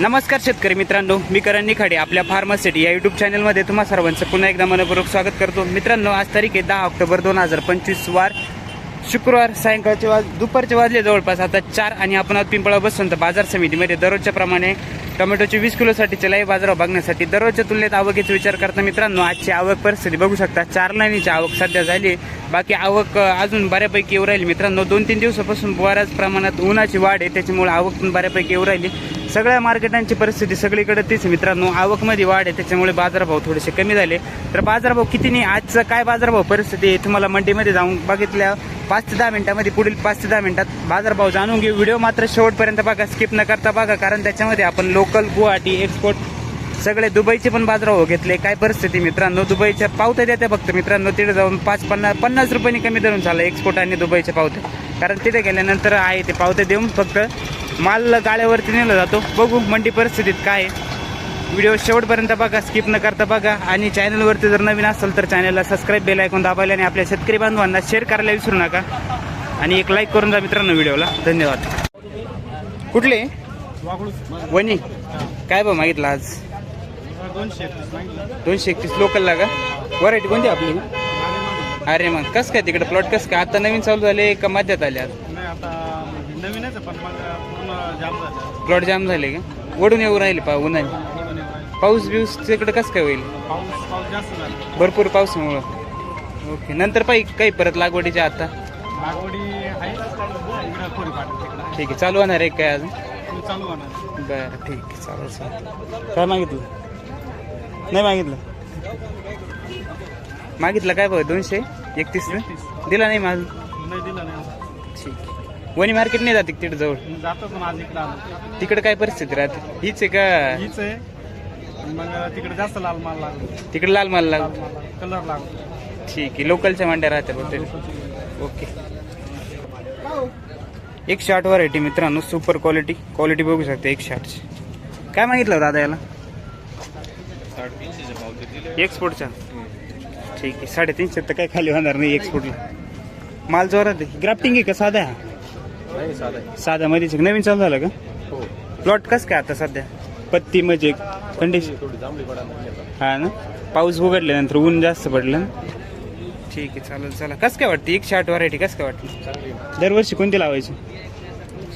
नमस्कार शेतकरी मित्रांनो मी करण निखाडे आपल्या फार्मासिटी या युट्यूब चॅनलमध्ये तुम्हा सर्वांचं पुन्हा एकदा मनपूर्वक स्वागत करतो. मित्रांनो आज तारीख आहे दहा ऑक्टोबर दोन हजार पंचवीस वार शुक्रवार सायंकाळचे वाज दुपारचे वाजले जवळपास आता चार आणि आपण आज पिंपळा बसवंत बाजार समितीमध्ये दररोजच्या प्रमाणे टोमॅटोचे वीस किलोसाठीचे लाईव्ह बाजारावर बघण्यासाठी दररोजच्या तुलनेत आवकीचा विचार करता मित्रांनो आजची आवक परिस्थिती बघू शकता. चार लाईनीची आवक सध्या झाली बाकी आवक अजून बऱ्यापैकी येऊ राहिली मित्रांनो. दोन तीन दिवसापासून बऱ्याच प्रमाणात उन्हाची वाढ आहे त्याच्यामुळे आवक पण बऱ्यापैकी येऊ राहिली. सगळ्या मार्केटांची परिस्थिती सगळीकडे तीच मित्रांनो आवकमध्ये वाढ आहे त्याच्यामुळे बाजारभाव थोडेसे कमी झाले. तर बाजारभाव किती नाही आजचा काय बाजारभाव परिस्थिती आहे तुम्हाला मंडीमध्ये जाऊन बघितल्या. पाच ते दहा मिनिटामध्ये पुढील पाच ते दहा मिनिटात बाजारभाव जाणून घेऊ. व्हिडिओ मात्र शेवटपर्यंत बघा स्किप न करता बघा कारण त्याच्यामध्ये आपण लोकल गुवाहाटी एक्सपोर्ट सगळे दुबईचे पण बाजारभाव घेतले. काय परिस्थिती मित्रांनो दुबईच्या पावत्या देत्या फक्त. मित्रांनो तिथे जाऊन पाच पन्नास पन्नास रुपयांनी कमी धरून चाललं एक्सपोर्ट आणि दुबईचे पावते कारण तिथे गेल्यानंतर आहे ते पावते देऊन फक्त माल गाड्यावरती नेला जातो. बघू मंडी परिस्थितीत काय व्हिडिओ शेवटपर्यंत बघा स्किप न करता बघा. आणि चॅनलवरती जर नवीन असेल तर चॅनलला सबस्क्राईब बेल ऐकून दाबायला आणि आपल्या शेतकरी बांधवांना शेअर करायला विसरू नका. आणि एक लाईक करून जा मित्रांनो व्हिडिओला. धन्यवाद. कुठले? वनी काय बा मागितलं आज? दोनशे एकतीस. दोनशे एकतीस लोकलला का? व्हरायटी कोणती आपली? अरे मग कसं काय तिकडे प्लॉट कसं काय? आता नवीन चालू झाले का मध्यात आले आज आता नवीनच प्लॉट जाम झाले का? ओढून येऊ राहिले पा उन्हाने. पाऊस बिऊस तिकडे कसं काय होईल? पाऊस पाऊस जास्त झाला. भरपूर पावसामुळं. ओके नंतर पाहिजे काही परत लागवडीच्या आता? ठीक आहे चालू होणार आहे काय अजून? चालू होणार बरं ठीक आहे चालेल चालेल. काय मागितलं? नाही मागितलं. मागितलं काय बघ दोनशे? एकतीस. दिला नाही माझं नाही दिलं नाही ठीक आहे. वणी मार्केट नाही जाते तिकडे जवळ. जातो पण आज इकडं आलो. तिकडे काय परिस्थिती राहते? हीच आहे का? हीच आहे. मग तिकडे जास्त लाल माल लागतो तिकडे लाल माल लाल लाग माल कलर लागतो ठीक आहे लोकलच्या मांड्या राहते बघ ओके. एक शॉर्ट व्हरायटी मित्रांनो सुपर क्वालिटी क्वालिटी बघू शकते एक शॉर्टची काय मागितलं हो दादा याला? एक्सपोर्टचा ठीक आहे साडेतीनशे तर काय खाली होणार नाही एक्सपोर्टला माल जोरात आहे. ग्राफ्टिंग आहे का साधा? आहे हा? नाही साधं साधा मध्येच. नवीन चालू झालं का? हो. प्लॉट कसं काय आता सध्या? पत्ती म्हणजे कंडिशन थोडी जांभळी पडा हा ना? पाऊस उघडल्यानंतर ऊन जास्त पडलं ना? ठीक आहे चालेल चला. कसं काय वाटतं? एक शर्ट व्हरायटी कसं काय वाटतं चांगली दरवर्षी कोणती लावायची?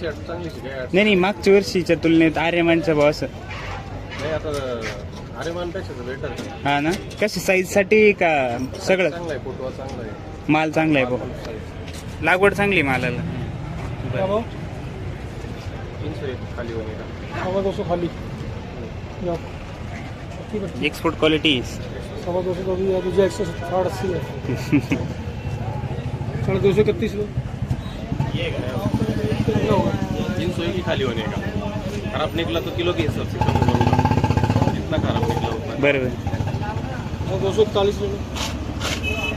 चांगली नाही नाही मागच्या वर्षीच्या तुलनेत आर्यमानचा भाव असं. नाही आता आरेमानपेक्षा बेटर हा ना? कशी साईजसाठी का सगळं? चांगला आहे फोटो चांगला आहे. माल चांगला आहे भाऊ. लागवड चांगली आहे मालाला. एक खाली दो सौ खाली एक्सपोर्ट क्वालिटी सवा दो सौ तो अभी अभी जो एक सौ साठ अस्सी है साढ़े दो सौ इकतीस में होगा तीन सौ एक ही खाली होने का खराब निकला तो किलो के हिसाब से कम करूँगा जितना खराब निकला उतना बरोबर दो सौ इकतालीस में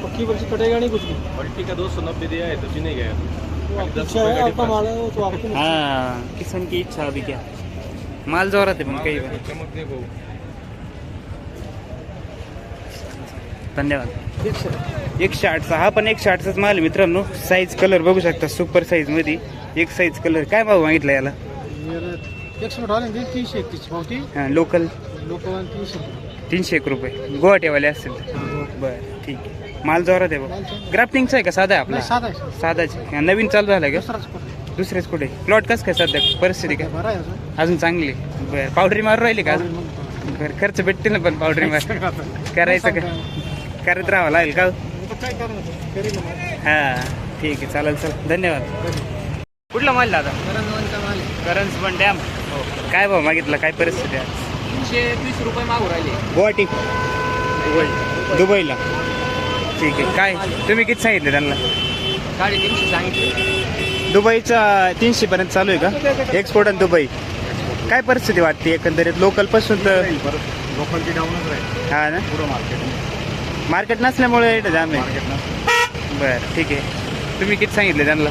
पक्की वर्ष कटेगा नहीं कुछ भी पलटी का दो सौ नब्बे दिया है तो जी नहीं गया है है हा किसान की इच्छा अभी क्या? माल जोरात आहे पण काही धन्यवाद. एकशे आठचा हा पण एकशे आठचाच माल मित्रांनो. साईज कलर बघू शकता सुपर साईजमध्ये. एक साईज कलर काय भाव मागितला याला? ही लोकल से तीनशे. एक रुपये. गुवाहाटीवाले असतील. बरं ठीक आहे. माल जोरात आहे बघ. ग्राफ्टिंगचा आहे का? साधा आहे आपला? है साधाच आहे. हा, नवीन चालू झाला का? दुसरेच कुठे? प्लॉट कसं काय सध्या? परिस्थिती काय? है अजून. चांगली बरं. पावडरी मारू राहिली का अजून बरं खर्च भेटते ना पण पावडरी मार. करायचं का? करत राहावं लागेल का. हा ठीक आहे. चालेल चल धन्यवाद. कुठला माल दादा? करंज पण डॅम. काय भाव मागितला? काय परिस्थिती आहे? तीनशे वीस रुपये मागू राहिले. गुवाहाटी. दुबईला. ठीक आहे. काय? तुम्ही किती सांगितले त्यांना? साडेतीनशे सांगितले? दुबईचा तीनशे पर्यंत चालू आहे का? एक्सपोर्ट आणि दुबई. काय परिस्थिती वाटते एकंदरीत? लोकलपासून तर लोकलची डाऊनच राहील. हा ना? पुरं मार्केट मार्केट नसल्यामुळे इथं जाम आहे. मार्केट बरं ठीक आहे. तुम्ही किती सांगितले त्यांना?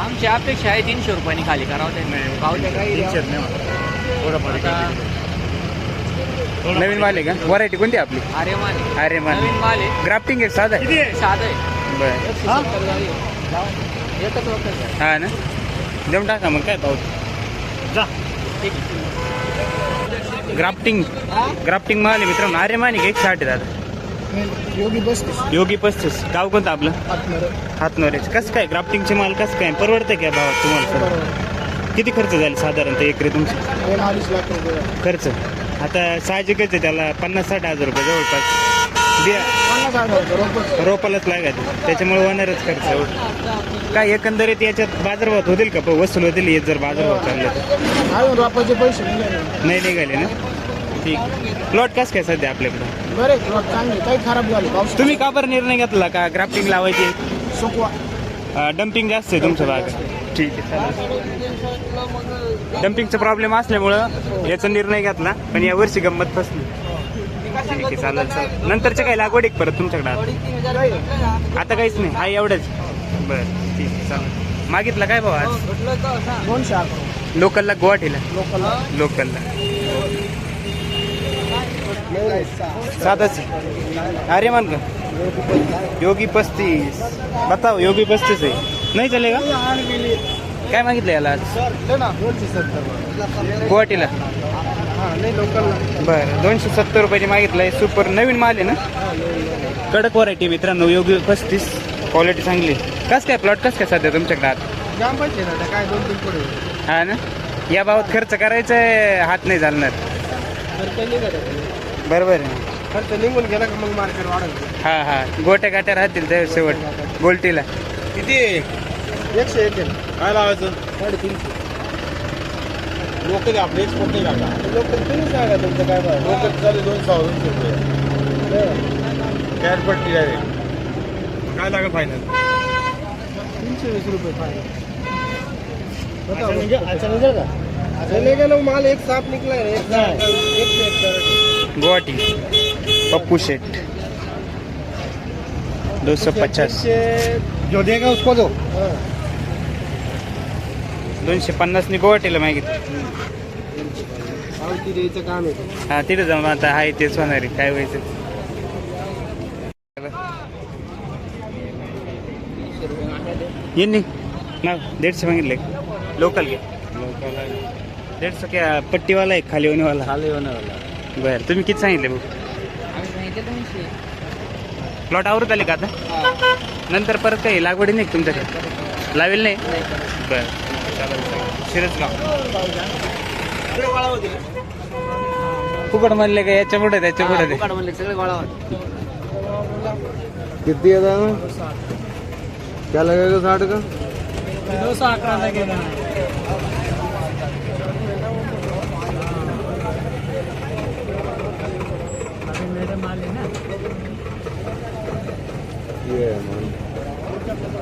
आमची अपेक्षा आहे तीनशे रुपयांनी खाली करावं त्यांनी पावत्या काही. तीनशेच नाही आता नवीन माल आहे का? व्हरायटी कोणती आपली? अरे माल आहे. अरे मान नवीन माल आहे. ग्राफ्टिंग आहे साधा आहे? साधं आहे. बरं. एकशे सत्तर गाडी आहे. एकच वखर आहे. हा ना? देऊन टाका मग काय पाहू जा. ग्राफ्टिंग ग्राफ्टिंग माल आहे मित्रांनो. अरे मानिक एक साठ आहे दादा. योगी बस योगी पस्तीस गाव कोणतं आपलं? हातनोरेच कसं काय? ग्राफ्टिंगचे माल कसं काय? परवडतं काय भावा तुम्हाला? सर किती खर्च झाले साधारणतः एकरी तुमची? दोन अडीच लाख रुपये. खर्च? आता साहजिकच आहे त्याला पन्नास साठ हजार रुपये जवळपास. बिया. पन्नास रोपालाच लागायचं. त्याच्यामुळे होणारच खर्च एवढं. काय एकंदरीत याच्यात बाजारभावात होतील का? प- वसूल होतील हे जर बाजारभाव चांगले तर. अजून रोपाचे पैसे निघाले नाही निघाले ना? ठीक. प्लॉट कसं काय सध्या आपल्याकडं? बरे चांगले. काही खराब झाले. पाऊस तुम्ही का बरं निर्णय घेतला का? ग्राफ्टिंग लावायची? सुकवा. डम्पिंग जास्त आहे तुमच्या भागात. ठीक आहे चालेल. डम्पिंगचा प्रॉब्लेम असल्यामुळं याचा निर्णय घेतला पण या वर्षी गंमत फसली. ठीक आहे चालेल चालेल. नंतरच्या काही लागवड एक परत तुमच्याकडे आता? आता काहीच नाही हा एवढंच. बरं ठीक आहे चालेल. मागितला काय भाऊ आज? दोनशे लोकलला गुवाहाटीला. लोकलला. साधाच अरे मान का योगी पस्तीस. बताओ योगी पस्तीस आहे. नाही चलेगा काय मागितलं याला? आज गुवाहाटीला. हां बरं दोनशे सत्तर रुपयाची मागितलंय. सुपर नवीन माल आहे ना? कडक व्हरायटी मित्रांनो योगी पस्तीस. क्वालिटी चांगली कस काय प्लॉट कस काय सध्या तुमच्याकडे आता जाम पाहिजे ना काय दोन तीन पुढे. हा ना? या बाबत खर्च करायचा आहे, हात नाही चालणार. बरोबर आहे. खर्च निघून गेला का मग मार्केट वाढत हा हा. गोट्या गाट्या राहतील ते शेवट. गोल्टीला किती? एकशे एक आहे. काय लावायचं? साडेतीनशे. लोक आपले एक्सपोर्ट नाही काका लोकल तुम्ही सांगा तुमचं काय भाव लोक चालले दोन सहा दोनशे रुपये कॅरपट्टी डायरेक्ट काय लागेल फायनल तीनशे वीस रुपये का अच्छा निघेल माल एक साफ निकला है एक कैरेट. गुवाहाटी. पप्पू शेट दो सौ पचास. जो देगा उसको दो दोनशे पन्नासनी गुवाहाटीला मागितलं. पावती द्यायचं काम आहे हा तिथे जाऊन आता आहे तेच होणार आहे काय व्हायचं. यांनी ना दीडशे मागितले लोकल घे. दीडशे क्या पट्टीवाला आहे खाली होणेवाला खाली होण्यावाला बरं तुम्ही किती सांगितले भाऊ प्लॉट आवरत आले का आता? नंतर परत काही लागवडी नाही का तुमच्याकडे? लावेल नाही. बरं. शिरसगाव फुकट म्हणले का याच्यापुढे त्याच्या पुढे ते सगळे गोळावर किती है दादा क्या लगेगा साठ का दो सौ अकरा लगेगा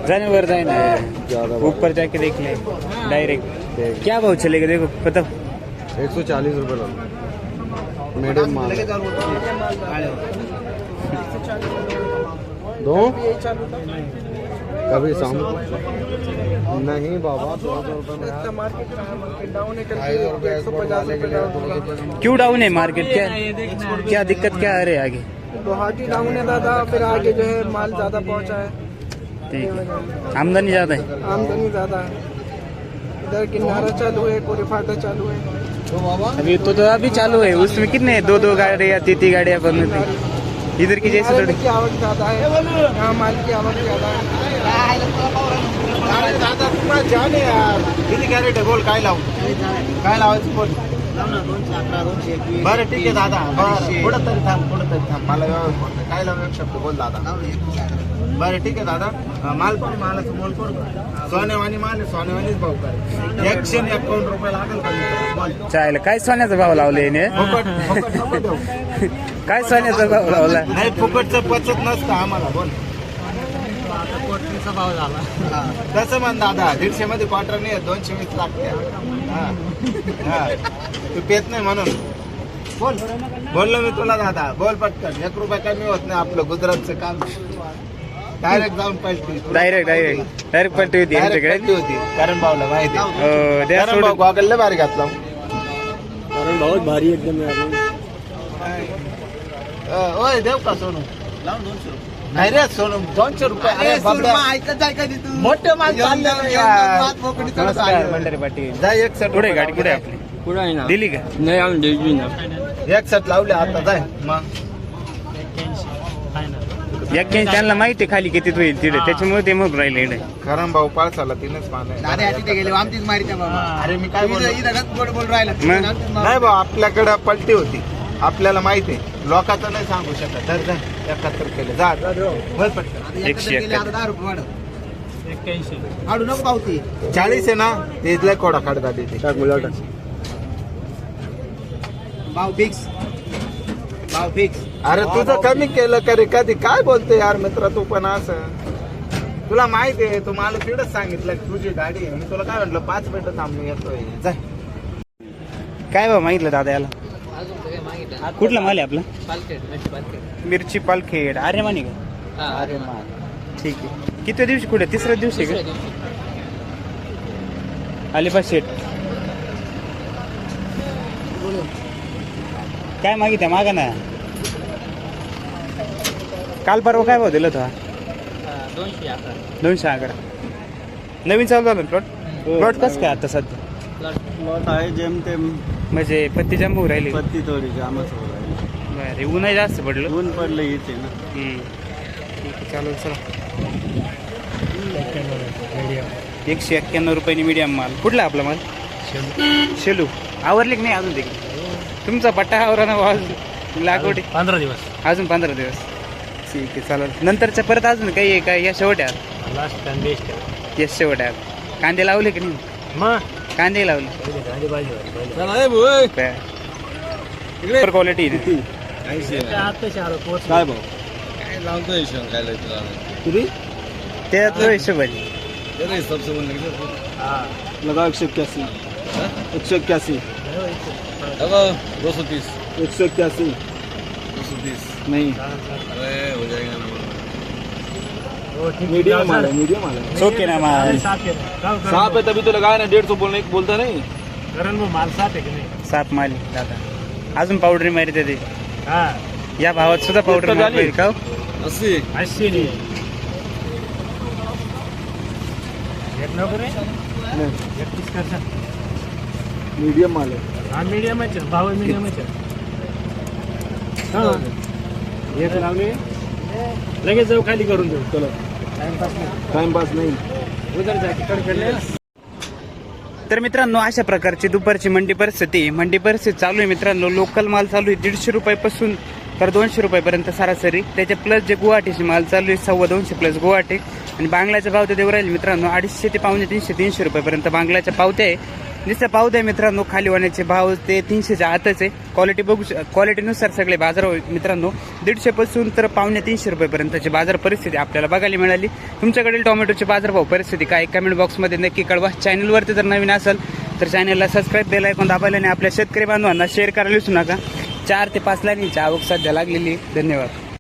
जाने वर जाए ना। ऊपर जाके देख ले डायरेक्ट क्या भाव चलेगा देखो पता एक सौ चालीस रुपये लो। मीडियम माल दो? कभी शाम को? नहीं बाबा दो सौ रुपये क्यों डाउन है मार्केट क्या क्या दिक्कत क्या आ रही है आगे? गुवाहाटी डाउन है दादा फिर आगे जो है माल ज़्यादा पहुँचा है। ठीक है। आमदनी ज़्यादा है? आमदनी ज़्यादा है। इधर किनारा चालू है कोरीफाटा चालू है। अभी तो, तो अभी चालू है। उसमें कितने दो दो गाड़ियाँ तीन तीन गाड़ियाँ बंद थी। इधर की जैसे थोड़ी। की आवक ज़्यादा है। यहाँ माल की आवक ज़्यादा है। दादा तुम्हाला जाने यार। किती कॅरेट आहे बोल काय लावू काय लावायचं बोल? बरं ठीक आहे दादा. बरं पुढं तरी थांब पुढं तरी थांब. मला व्यवस्थित बोलतोय. काय लावू एक शब्द बोल दादा. बरं ठीक आहे दादा. माल पण मालाचं मोल करू सोनेवानी माल आहे सोनेवानीच भाऊ कर. एकशे आणि एकावन्न रुपये लागेल का मित्र? बोल. चालेल काय सोन्याचा भाव लावले याने? फुकट फुकट नको देऊ. काय सोन्याचा भाव लावला? नाही फुकटचं पचत नसतं आम्हाला बोल. हा. तसं म्हण दादा दीडशे मध्ये क्वार्टर नाही आहेत, दोनशे वीस लागते. हा. हा. तू पेत नाही म्हणून. बोल. बोललो मी तुला दादा. बोल पटकन. एक रुपये कमी होत नाही आपलं गुजरातचं काम. डायरेक्ट जाऊन पलटी डायरेक्ट डायरेक्ट डायरेक्ट पलटी होती पलटी होती. करण भाऊला माहिती हो, करण भाऊ सोडून. गॉगल लय भारी घातला. कारण बहुत भारी एकदम ओय देव का सोनू नाही रे सोनू दोनशे रुपये. अरे बापरे. मोठे माल चालले रे यार. नमस्कार मंडळी पाटील. जा एक सेट पुढे गाडी पुढे आपली. कुठं आहे ना. दिली का? नाही आम्ही द्यायची ना. एक सेट लावले आता जाय. मग? एक्क्याऐंशी त्यांना माहिती आहे खाली किती होईल तिथे. त्याच्यामुळे ते मग राहिले इकडे. खरं भाऊ पाळसाला तीनच दादा तिथे गेले. आमचीच मारी त्या बाबा. अरे मी काय बोललो? इथं गोड बोल राहिला. मग? नाही भाऊ आपल्याकडं पलटी होती. आपल्याला माहिती आहे. लोकांचं नाही सांगू शकत. जा एकाहत्तर केले. जा पटकन. एकशे नको पावती. चाळीस आहे ना ते इथल्या कोडा काढता तिथे भाव फिक्स भाव फिक्स अरे तुझं कमी केलं का रे कधी काय बोलतो यार मित्र तू पण असं? तुला माहिती आहे तू मला तिकडच सांगितलं की तुझी गाडी आहे. मी तुला काय म्हटलं पाच मिनिटं थांबून येतोय. जाय काय बा मागितलं दादा याला? कुठला माल आहे आपला? पालखेड मिरची पालखेड. अरे मानी का अरे मा ठीक आहे. किती दिवशी कुठे? तिसऱ्या दिवशी का? अलिबाग शेट. काय मागितलं? मागा ना. काल परवा काय भाव दिलं होता? दोनशे अकरा. दोनशे अकरा. नवीन चालू झालं प्लॉट प्लॉट कसं काय आता सध्या? लॉट आहे जेम तेम म्हणजे पत्ती जांभू राहिली. पत्ती थोडी जामच हो राहिली. बरं ऊनही जास्त पडलं. ऊन पडलं इथे ना. हम्म. ठीक आहे चालेल चला. एकशे एक्क्याण्णव रुपयांनी मीडियम माल. कुठला आपला माल? शेलू. आवरले की नाही अजून तिकडे? तुमचा पट्टा आवरा ना वाज लागवडी. पंधरा दिवस. अजून पंधरा दिवस. ठीक आहे चालेल. नंतरच्या परत अजून काही आहे का? या शेवट्यात? लास्ट बेस्ट या शेवट्यात. कांदे लावले की नाही? मग? कांदे लावले गाडी पाहिजे सुपर क्वालिटी आत्ताशी आलो पोच काय भाऊ? किती? त्याच हिशोबाने हा लगा एक सौ इक्यासी। एक सौ इक्यासी। एक सौ इक्यासी। नहीं। हो ठीक मीडियम माल है मीडियम माल है ओके ना माल. साफ है तभी तो लगाया ना डेढ़ सौ बोलने बोलता नहीं? करण भाऊ माल साफ आहे की नाही? साप माल. आहे दादा. अजून पावडर ते. हा. या भावात सुद्धा पावडर का हो? अस्सी मीडियम माल है हा मीडियमच आहे. भाव मीडियमच आहे. हा. लावले. लगेच जाऊ खाली करून देऊ. चलो. टाइमपास नाही. उधर तर मित्रांनो अशा प्रकारची दुपारची मंडी परिस्थिती. मंडी परिस्थिती चालू आहे मित्रांनो. लोकल माल चालू आहे. दीडशे रुपयापासून तर दोनशे रुपयापर्यंत सरासरी. त्याच्या प्लस जे गुवाहाटीची माल चालू आहे सव्वा दोनशे प्लस गुवाहाटी. आणि बांगलाचे भाव ते देऊ राहील मित्रांनो अडीचशे ते पावणे तीनशे तीनशे रुपयापर्यंत बांगलाच्या पावत्या आहे. नुसत्या पावत्या मित्रांनो खाली वाण्याचे भाव ते तीनशेच्या आतच आहे. क्वालिटी बघू क्वालिटीनुसार सगळे बाजार हो- मित्रांनो दीडशेपासून तर पावणे तीनशे रुपयेपर्यंतची बाजार परिस्थिती आपल्याला बघायला मिळाली. तुमच्याकडील टोमॅटोची बाजारभाव परिस्थिती काय? कमेंट बॉक्समध्ये नक्की कळवा. चॅनलवरती जर नवीन असेल तर चॅनलला सबस्क्राईब बेल ऐकून दाबायला आणि आपल्या शेतकरी बांधवांना शेअर करायला विसरू नका. चार ते पाच लाईनीची आवक सध्या लागलेली धन्यवाद.